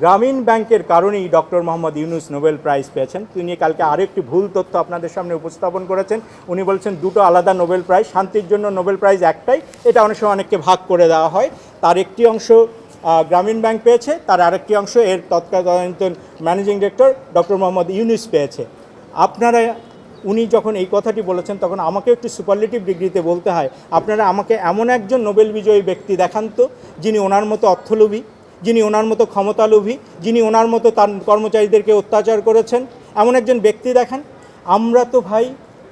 গ্রামীণ ব্যাংকের কারণেই doctor Mohammad Yunus Nobel prize পেয়েছেন। তিনি কালকে আরেকটি ভুল তথ্য আপনাদের সামনে উপস্থাপন করেছেন। উনি বলছেন, দুটো আলাদা নোবেল প্রাইজ, শান্তির জন্য নোবেল প্রাইজ একটাই। এটা অনেক সময় অনেককে ভাগ করে দেওয়া হয়। তার একটি অংশ গ্রামীণ ব্যাংক পেয়েছে, তার আরেকটি অংশ এর তৎকালীন managing director doctor Mohammad Yunus পেয়েছে। আপনারা, উনি যখন এই কথাটি বলেছেন, তখন আমাকে একটু সুপারলেটিভ ডিগ্রিতে বলতে হয়। আপনারা আমাকে এমন একজন নোবেল বিজয়ী ব্যক্তি দেখান তো, যিনি ওনার মতো অর্থলোভী। যিনি ওনার মতো ক্ষমতালোভী, যিনি ওনার মতো তার কর্মচারীদেরকে অত্যাচার করেছেন, এমন একজন ব্যক্তি দেখেন। আমরা তো ভাই,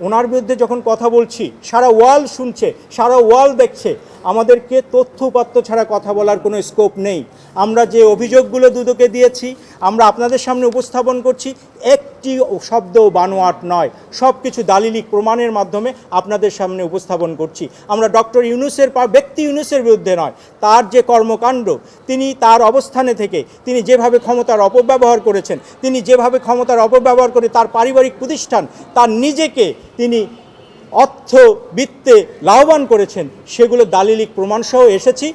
ওনার বিরুদ্ধে যখন কথা বলছি, সারা ওয়াল শুনছে, সারা ওয়াল দেখছে আমাদেরকে তথ্য ছাড়া কথা বলার কোনো স্কোপ নেই। আমরা যে অভিযোগগুলো দুদকে দিয়েছি, আমরা আপনাদের সামনে উপস্থাপন করছি। একটি শব্দ বানোয়াট নয় সব কিছু দালিলিক প্রমাণের মাধ্যমে আপনাদের সামনে উপস্থাপন করছি। আমরা ডক্টর ইউনুসের ব্যক্তি ইউনুসের বিরুদ্ধে নয়, তার যে কর্মকাণ্ড, তিনি তার অবস্থানে থেকে, তিনি যেভাবে ক্ষমতার অপব্যবহার করেছেন, তিনি যেভাবে ক্ষমতার অপব্যবহার করে তার পারিবারিক প্রতিষ্ঠান, তার নিজেকে তিনি অর্থ, বিত্তে লাভবান করেছেন। সেগুলো দালিলিক প্রমাণসহ এসেছি।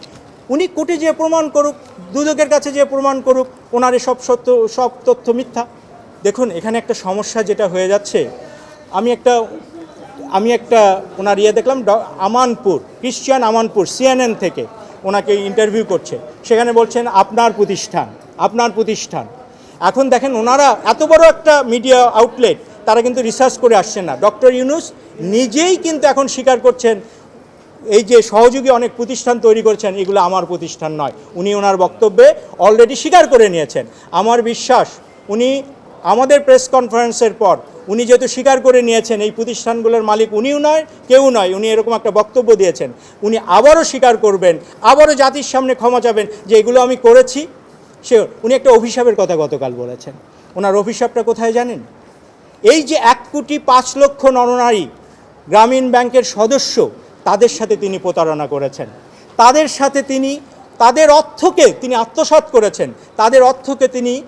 উনি কোটি যে প্রমাণ করুক, দুদকের কাছে যে প্রমাণ করুক ওনার সব সত্য, সব তথ্য মিথ্যা। দেখুন, এখানে একটা সমস্যা যেটা হয়ে যাচ্ছে। আমি একটা আমি একটা ওনার ইয়ে দেখলাম আমানপুর, ক্রিশ্চিয়ান আমানপুর, সিএনএন থেকে ওনাকে ইন্টারভিউ করছে। সেখানে বলছেন, আপনার প্রতিষ্ঠান আপনার প্রতিষ্ঠান। এখন দেখেন, ওনারা এত বড় একটা মিডিয়া আউটলেট, তারা কিন্তু রিসার্চ করে আসছেন না। ডক্টর ইউনুস নিজেই কিন্তু এখন স্বীকার করছেন, এই যে সহযোগী অনেক প্রতিষ্ঠান তৈরি করেছেন, এগুলো আমার প্রতিষ্ঠান নয়। উনি ওনার বক্তব্যে অলরেডি স্বীকার করে নিয়েছেন। আমার বিশ্বাস, উনি আমাদের প্রেস কনফারেন্সের পর, উনি যেহেতু স্বীকার করে নিয়েছেন, এই প্রতিষ্ঠানগুলোর মালিক উনিও নয়, কেউ নয়, উনি এরকম একটা বক্তব্য দিয়েছেন। উনি আবারও স্বীকার করবেন, আবারও জাতির সামনে ক্ষমা চাবেন যে এগুলো আমি করেছি। সে উনি একটা অভিশাপের কথা গতকাল বলেছেন। ওনার অভিশাপটা কোথায় জানেন? এই যে এক কোটি পাঁচ লক্ষ নরনারী গ্রামীণ ব্যাংকের সদস্য তাদের সাথে তিনি প্রতারণা করেছেন। তাদের সাথে তিনি, তাদের অর্থকে তিনি আত্মসাৎ করেছেন। তাদের অর্থকে তিনি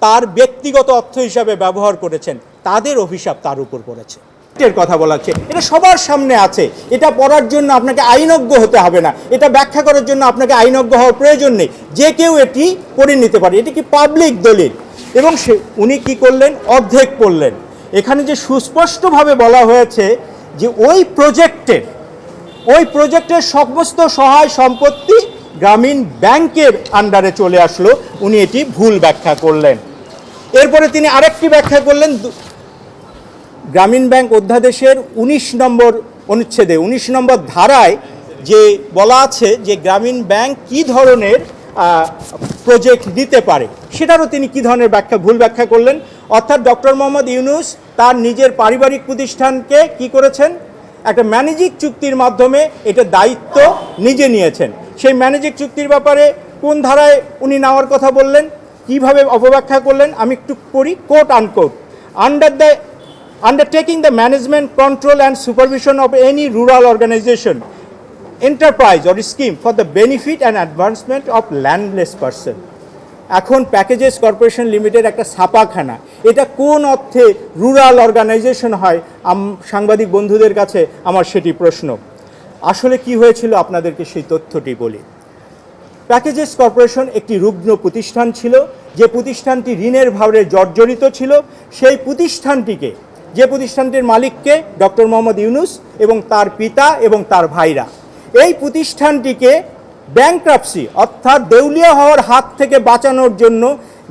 তার ব্যক্তিগত অর্থ হিসাবে ব্যবহার করেছেন। তাদের অভিশাপ তার উপর পড়েছে। এর কথা বলা হচ্ছে এটা সবার সামনে আছে। এটা পড়ার জন্য আপনাকে আইনজ্ঞ হতে হবে না। এটা ব্যাখ্যা করার জন্য আপনাকে আইনজ্ঞ হওয়ার প্রয়োজন নেই। যে কেউ এটি পড়ে নিতে পারে। এটি কি পাবলিক দলিল? এবং সে, উনি কি করলেন? অর্ধেক পড়লেন এখানে যে সুস্পষ্টভাবে বলা হয়েছে যে ওই প্রজেক্টের ওই প্রজেক্টের সমস্ত সহায় সম্পত্তি গ্রামীণ ব্যাংকের আন্ডারে চলে আসলো। উনি এটি ভুল ব্যাখ্যা করলেন। এরপরে তিনি আরেকটি ব্যাখ্যা করলেন গ্রামীণ ব্যাংক অধ্যাদেশের ১৯ নম্বর অনুচ্ছেদে ১৯ নম্বর ধারায় যে বলা আছে যে গ্রামীণ ব্যাংক কি ধরনের প্রজেক্ট দিতে পারে। সেটারও তিনি কি ধরনের ব্যাখ্যা ভুল ব্যাখ্যা করলেন? অর্থাৎ ডক্টর মোহাম্মদ ইউনুস তার নিজের পারিবারিক প্রতিষ্ঠানকে কি করেছেন? একটা ম্যানেজিক চুক্তির মাধ্যমে এটা দায়িত্ব নিজে নিয়েছেন। সেই ম্যানেজিক চুক্তির ব্যাপারে কোন ধারায় উনি নেওয়ার কথা বললেন? কীভাবে অপব্যাখ্যা করলেন? আমি একটু পড়ি quote unquote under the undertaking the management, control and supervision of any rural organization, enterprise or scheme for the benefit and advancement of landless person. এখন প্যাকেজেস কর্পোরেশন লিমিটেড একটা ছাপাখানা। এটা কোন অর্থে রুরাল অর্গানাইজেশন হয়? সাংবাদিক বন্ধুদের কাছে আমার সেটি প্রশ্ন। আসলে কি হয়েছিল আপনাদেরকে সেই তথ্যটি বলি। প্যাকেজেস কর্পোরেশন একটি রুগ্ন প্রতিষ্ঠান ছিল। যে প্রতিষ্ঠানটি ঋণের ভারে জর্জরিত ছিল। সেই প্রতিষ্ঠানটিকে, যে প্রতিষ্ঠানটির মালিককে ডক্টর মোহাম্মদ ইউনুস এবং তার পিতা এবং তার ভাইরা এই প্রতিষ্ঠানটিকে ব্যাংক্রাপসি অর্থাৎ দেউলিয়া হওয়ার হাত থেকে বাঁচানোর জন্য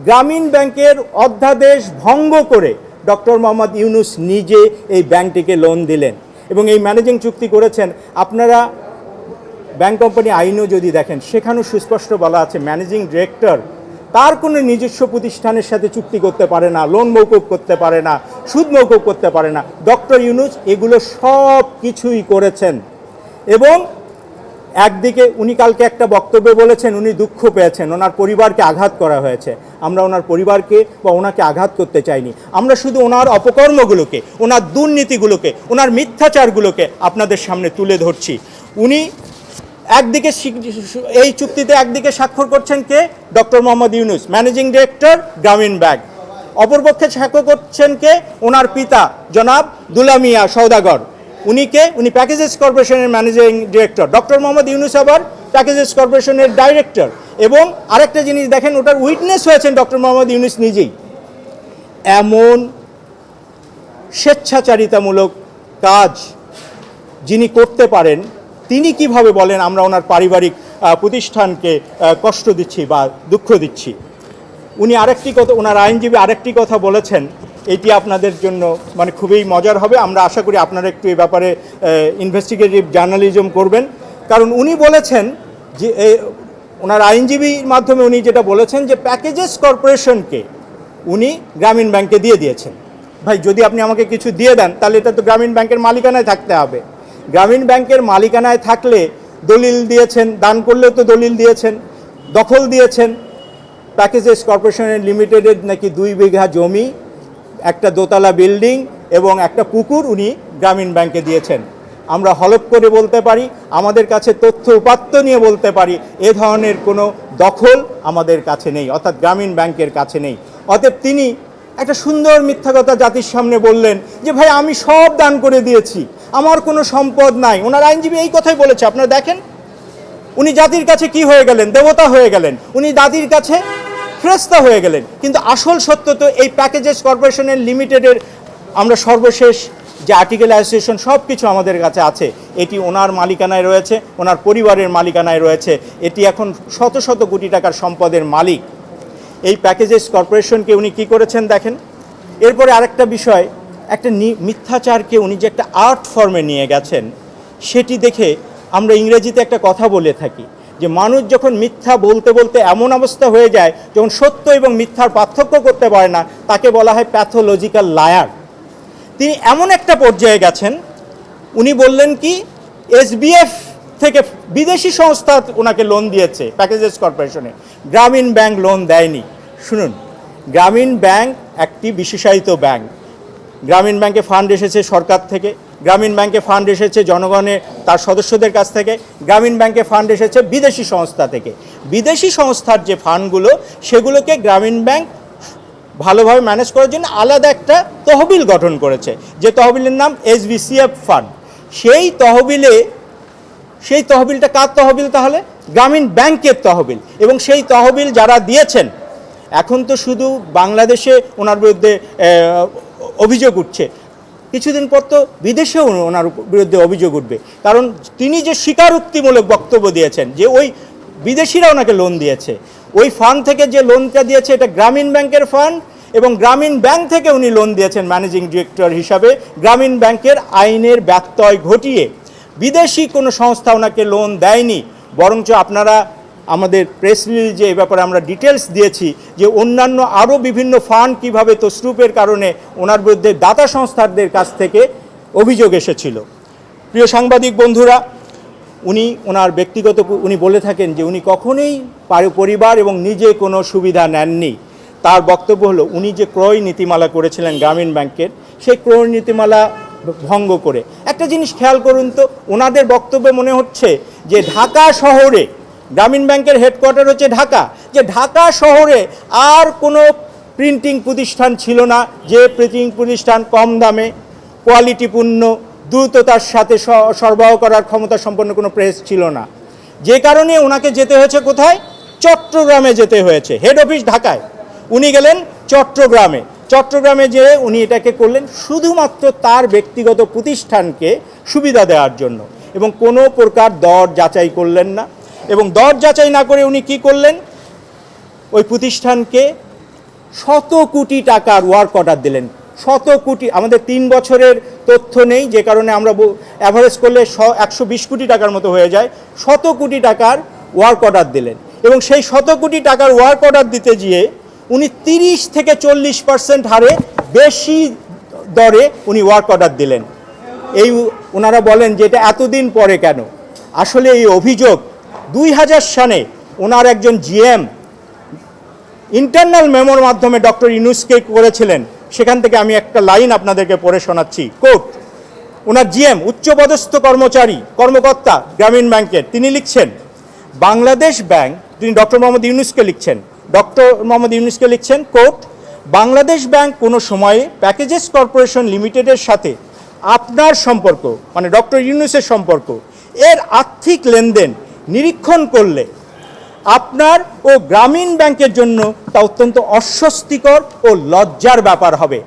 গ্রামীণ ব্যাংকের অধ্যাদেশ ভঙ্গ করে ডক্টর মোহাম্মদ ইউনুস নিজে এই ব্যাংকটিকে লোন দিলেন এবং এই ম্যানেজিং চুক্তি করেছেন। আপনারা ব্যাংক কোম্পানি আইনও যদি দেখেন, সেখানেও সুস্পষ্ট বলা আছে ম্যানেজিং ডিরেক্টর তার কোনো নিজস্ব প্রতিষ্ঠানের সাথে চুক্তি করতে পারে না লোন মৌকুব করতে পারে না, সুদ মৌকুব করতে পারে না। ডক্টর ইউনুস এগুলো সব কিছুই করেছেন এবং একদিকে উনি কালকে একটা বক্তব্যে বলেছেন, উনি দুঃখ পেয়েছেন, ওনার পরিবারকে আঘাত করা হয়েছে। আমরা ওনার পরিবারকে বা ওনাকে আঘাত করতে চাইনি। আমরা শুধু ওনার অপকর্মগুলোকে, ওনার দুর্নীতিগুলোকে, ওনার মিথ্যাচারগুলোকে আপনাদের সামনে তুলে ধরছি। উনি একদিকে এই চুক্তিতে একদিকে স্বাক্ষর করছেন কে? Doctor Mohammad Yunus, managing director Grameen bank. অপরপক্ষে স্বাক্ষর করছেন কে? ওনার পিতা, জনাব দুলামিয়া সৌদাগর উনি কে উনি প্যাকেজেস কর্পোরেশনের managing director doctor Mohammad Yunus আবার প্যাকেজেস কর্পোরেশনের ডাইরেক্টর এবং আরেকটা জিনিস দেখেন, ওটার উইটনেস হয়েছেন ডক্টর মোহাম্মদ ইউনুস নিজেই। এমন স্বেচ্ছাচারিতামূলক কাজ যিনি করতে পারেন, তিনি কীভাবে বলেন, আমরা ওনার পারিবারিক প্রতিষ্ঠানকে কষ্ট দিচ্ছি বা দুঃখ দিচ্ছি। উনি আরেকটি কথা, ওনার আইনজীবী আরেকটি কথা বলেছেন এটি আপনাদের জন্য মানে খুবই মজার হবে। আমরা আশা করি আপনারা একটু এই ব্যাপারে ইনভেস্টিগেটিভ জার্নালিজম করবেন। কারণ উনি বলেছেন যে ওনার আইনজীবীর মাধ্যমে উনি যেটা বলেছেন যে প্যাকেজেস কর্পোরেশনকে উনি গ্রামীণ ব্যাংকে দিয়ে দিয়েছেন। ভাই, যদি আপনি আমাকে কিছু দিয়ে দেন, তাহলে এটা তো গ্রামীণ ব্যাংকের মালিকানায় থাকতে হবে। গ্রামীণ ব্যাংকের মালিকানায় থাকলে দলিল দিয়েছেন, দান করলেও তো দলিল দিয়েছেন, দখল দিয়েছেন। প্যাকেজেস কর্পোরেশনের লিমিটেডের নাকি দুই বিঘা জমি একটা দোতলা বিল্ডিং এবং একটা পুকুর উনি গ্রামীণ ব্যাংকে দিয়েছেন। আমরা হলপ করে বলতে পারি, আমাদের কাছে তথ্য উপাত্ত নিয়ে বলতে পারি, এ ধরনের কোনো দখল আমাদের কাছে নেই, অর্থাৎ গ্রামীণ ব্যাংকের কাছে নেই। অতএব তিনি একটা সুন্দর মিথ্যা কথা জাতির সামনে বললেন যে, ভাই, আমি সব দান করে দিয়েছি, আমার কোনো সম্পদ নাই। ওনার আইনজীবী এই কথাই বলেছে, আপনারা দেখেন। উনি জাতির কাছে কি হয়ে গেলেন? দেবতা হয়ে গেলেন। উনি দাদির কাছে ফ্রেস্তা হয়ে গেলেন। কিন্তু আসল সত্য তো এই প্যাকেজেস কর্পোরেশনের লিমিটেডের আমরা সর্বশেষ যে আর্টিকেল অ্যাসোসিয়েশন সব কিছু আমাদের কাছে আছে, এটি ওনার মালিকানায় রয়েছে, ওনার পরিবারের মালিকানায় রয়েছে, এটি এখন শত শত কোটি টাকার সম্পদের মালিক। এই প্যাকেজেস কর্পোরেশনকে উনি কি করেছেন দেখেন? এরপরে আরেকটা বিষয়, একটা মিথ্যাচারকে উনি যে একটা আর্ট ফর্মে নিয়ে গেছেন, সেটি দেখে আমরা ইংরেজিতে একটা কথা বলে থাকি। যে মানুষ যখন মিথ্যা বলতে বলতে এমন অবস্থা হয়ে যায়, যখন সত্য এবং মিথ্যার পার্থক্য করতে পারে না, তাকে বলা হয় প্যাথোলজিক্যাল লায়ার তিনি এমন একটা পর্যায়ে গেছেন, উনি বললেন কি এসবিএফ থেকে বিদেশি সংস্থা ওনাকে লোন দিয়েছে প্যাকেজেস কর্পোরেশনে গ্রামীণ ব্যাংক লোন দেয়নি। শুনুন, গ্রামীণ ব্যাংক একটি বিশেষায়িত ব্যাংক। গ্রামীণ ব্যাংকে ফান্ড এসেছে সরকার থেকে গ্রামীণ ব্যাংকে ফান্ড এসেছে জনগণের তার সদস্যদের কাছ থেকে। গ্রামীণ ব্যাংকে ফান্ড এসেছে বিদেশি সংস্থা থেকে। বিদেশি সংস্থার যে ফান্ডগুলো, সেগুলোকে গ্রামীণ ব্যাংক ভালোভাবে ম্যানেজ করার জন্য আলাদা একটা তহবিল গঠন করেছে, যে তহবিলের নাম এসবিসিএফ ফান্ড। সেই তহবিলে, সেই তহবিলটা কার তহবিল তাহলে? গ্রামীণ ব্যাংকের তহবিল। এবং সেই তহবিল যারা দিয়েছেন, এখন তো শুধু বাংলাদেশে ওনার বিরুদ্ধে অভিযোগ উঠছে। কিছুদিন পর তো বিদেশেও ওনার বিরুদ্ধে অভিযোগ উঠবে। কারণ তিনি যে স্বীকারোক্তিমূলক বক্তব্য দিয়েছেন, যে ওই বিদেশিরা ওনাকে লোন দিয়েছে, ওই ফান্ড থেকে যে লোনটা দিয়েছে এটা গ্রামীণ ব্যাংকের ফান্ড এবং গ্রামীণ ব্যাংক থেকে উনি লোন দিয়েছেন ম্যানেজিং ডিরেক্টর হিসাবে। গ্রামীণ ব্যাংকের আইনের ব্যত্যয় ঘটিয়ে বিদেশি কোনো সংস্থা ওনাকে লোন দেয়নি, বরঞ্চ আপনারা আমাদের প্রেস রিলিজে এ ব্যাপারে আমরা ডিটেলস দিয়েছি যে অন্যান্য আরও বিভিন্ন ফান্ড কীভাবে তসরুপের কারণে ওনার বিরুদ্ধে দাতা সংস্থাদের কাছ থেকে অভিযোগ এসেছিল। প্রিয় সাংবাদিক বন্ধুরা, উনি ওনার ব্যক্তিগত উনি বলে থাকেন যে উনি কখনোই পারি- পরিবার এবং নিজে কোনো সুবিধা নেননি। তার বক্তব্য হলো, উনি যে ক্রয় নীতিমালা করেছিলেন গ্রামীণ ব্যাংকের, সেই ক্রয় নীতিমালা ভঙ্গ করে। একটা জিনিস খেয়াল করুন তো, ওনাদের বক্তব্যে মনে হচ্ছে যে ঢাকা শহরে গ্রামীণ ব্যাংকের হেডকোয়ার্টার হচ্ছে ঢাকা। যে ঢাকা শহরে আর কোনো প্রিন্টিং প্রতিষ্ঠান ছিল না। যে প্রিন্টিং প্রতিষ্ঠান কম দামে কোয়ালিটিপূর্ণ দ্রুততার সাথে সরবরাহ করার ক্ষমতা সম্পন্ন কোনো প্রেস ছিল না। যে কারণে ওনাকে যেতে হয়েছে কোথায়? চট্টগ্রামে যেতে হয়েছে। হেড অফিস ঢাকায়। উনি গেলেন চট্টগ্রামে। চট্টগ্রামে যেয়ে উনি এটাকে করলেন শুধুমাত্র তার ব্যক্তিগত প্রতিষ্ঠানকে সুবিধা দেওয়ার জন্য এবং কোনো প্রকার দর যাচাই করলেন না। এবং দর যাচাই না করে উনি কি করলেন? ওই প্রতিষ্ঠানকে শত কোটি টাকার ওয়ার্ক অর্ডার দিলেন। শত কোটি, আমাদের তিন বছরের তথ্য নেই, যে কারণে আমরা অ্যাভারেজ করলে একশো বিশ কোটি টাকার মতো হয়ে যায়। শত কোটি টাকার ওয়ার্ক অর্ডার দিলেন। এবং সেই শত কোটি টাকার ওয়ার্ক অর্ডার দিতে গিয়ে উনি তিরিশ থেকে চল্লিশ পার্সেন্ট হারে বেশি দরে উনি ওয়ার্ক অর্ডার দিলেন। এই ওনারা বলেন যে এটা এতদিন পরে কেন? আসলে এই অভিযোগ দুই হাজার সালে ওনার একজন জিএম ইন্টারনাল মেমোর মাধ্যমে ডক্টর ইনুসকে করেছিলেন। সেখান থেকে আমি একটা লাইন আপনাদেরকে পড়ে শোনাচ্ছি। কোর্ট ওনার জিএম উচ্চপদস্থ কর্মচারী, কর্মকর্তা গ্রামীণ ব্যাংকের, তিনি লিখছেন, বাংলাদেশ ব্যাংক তিনি ডক্টর মোহাম্মদ ইউনুসকে লিখছেন, ডক্টর মোহাম্মদ ইউনুসকে লিখছেন কোর্ট বাংলাদেশ ব্যাংক কোনো সময়ে প্যাকেজেস কর্পোরেশন লিমিটেডের সাথে আপনার সম্পর্ক মানে ডক্টর ইউনুসের সম্পর্ক, এর আর্থিক লেনদেন নিরীক্ষণ করলে আপনার ও গ্রামীণ ব্যাংকের জন্য তা অত্যন্ত অস্বস্তিকর ও লজ্জার ব্যাপার হবে।